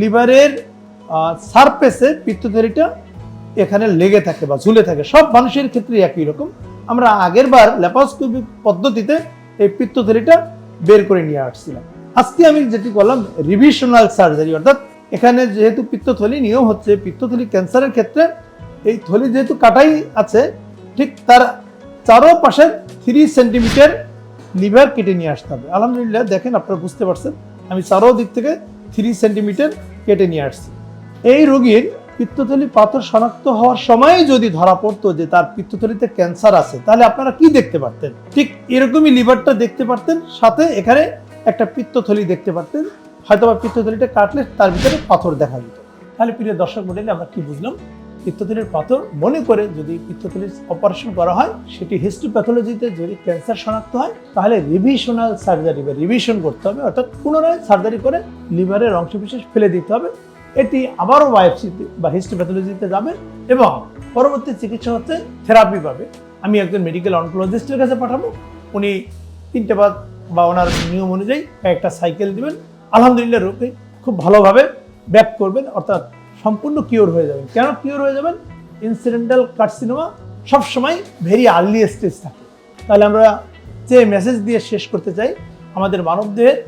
লিভারের সারফেসে পিত্তথলিটা এখানে লেগে থাকে বা ঝুলে থাকে। সব মানুষের ক্ষেত্রে একই রকম। আমরা আগের বার ল্যাপারোস্কোপি পদ্ধতিতে এই পিত্তথলিটা বের করে নিয়ে আসছিলাম। আজকে আমি যেটি বললাম রিভিশনাল সার্জারি অর্থাৎ এখানে যেহেতু পিত্তথলি নিয়ম হচ্ছে, পিত্তথলি ক্যান্সারের ক্ষেত্রে এই থলি যেহেতু কাটাই আছে, ঠিক তার চারো পাশে থ্রি সেন্টিমিটার লিভার কেটে নিয়ে আসতে হবে। আলহামদুলিল্লাহ, দেখেন আপনারা বুঝতে পারছেন, আমি চারো দিক থেকে থ্রি সেন্টিমিটার কেটে নিয়ে আসছি। এই রোগীর পিত্তথলি পাথর শনাক্ত হওয়ার সময় যদি ধরা পড়তো যে তার পিত্তথলিতে ক্যান্সার আছে, তাহলে আপনারা কি দেখতে পারতেন? ঠিক এরকমই লিভারটা দেখতে পারতেন, সাথে এখানে একটা পিত্তথলি দেখতে পারতেন। হয়তো বা পিত্তথলিটা কাটলে তার ভিতরে পাথর দেখা যেত তাহলে প্রিয় দর্শক মন্ডলী আমরা কি বুঝলাম? পিত্তথলির পাথর মনে করে যদি পিত্তথলির অপারেশন করা হয়, সেটি হিস্টোপ্যাথোলজিতে যদি ক্যান্সার শনাক্ত হয়, তাহলে রিভিশনাল সার্জারি বা রিভিশন করতে হবে। অর্থাৎ পুনরায় সার্জারি করে লিভারের অংশবিশেষ ফেলে দিতে হবে। এটি আবারও বায়োপসিতে বা হিস্টোপ্যাথোলজিতে যাবে এবং পরবর্তী চিকিৎসা হচ্ছে থেরাপি পাবে। আমি একজন মেডিকেল অনকোলজিস্টের কাছে পাঠাবো। উনি তিনটে বাদ বা ওনার নিয়ম অনুযায়ী একটা সাইকেল দিবেন। আলহামদুলিল্লাহ রোগী খুব ভালোভাবে ব্যাক করবেন। অর্থাৎ সম্পূর্ণ কিওর হয়ে যাবেন। কেন কিওর হয়ে যাবেন? ইনসিডেন্টাল কার্সিনোমা সবসময় ভেরি আর্লি স্টেজ থাকে। তাহলে আমরা যে মেসেজ দিয়ে শেষ করতে চাই, আমাদের মানবদেহের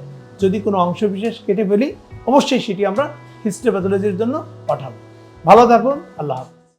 যদি কোনো অংশ বিশেষ কেটে ফেলি, অবশ্যই সেটি আমরা হিস্টোপ্যাথোলজির জন্য পাঠাবো। ভালো থাকুন, আল্লাহ হাফেজ।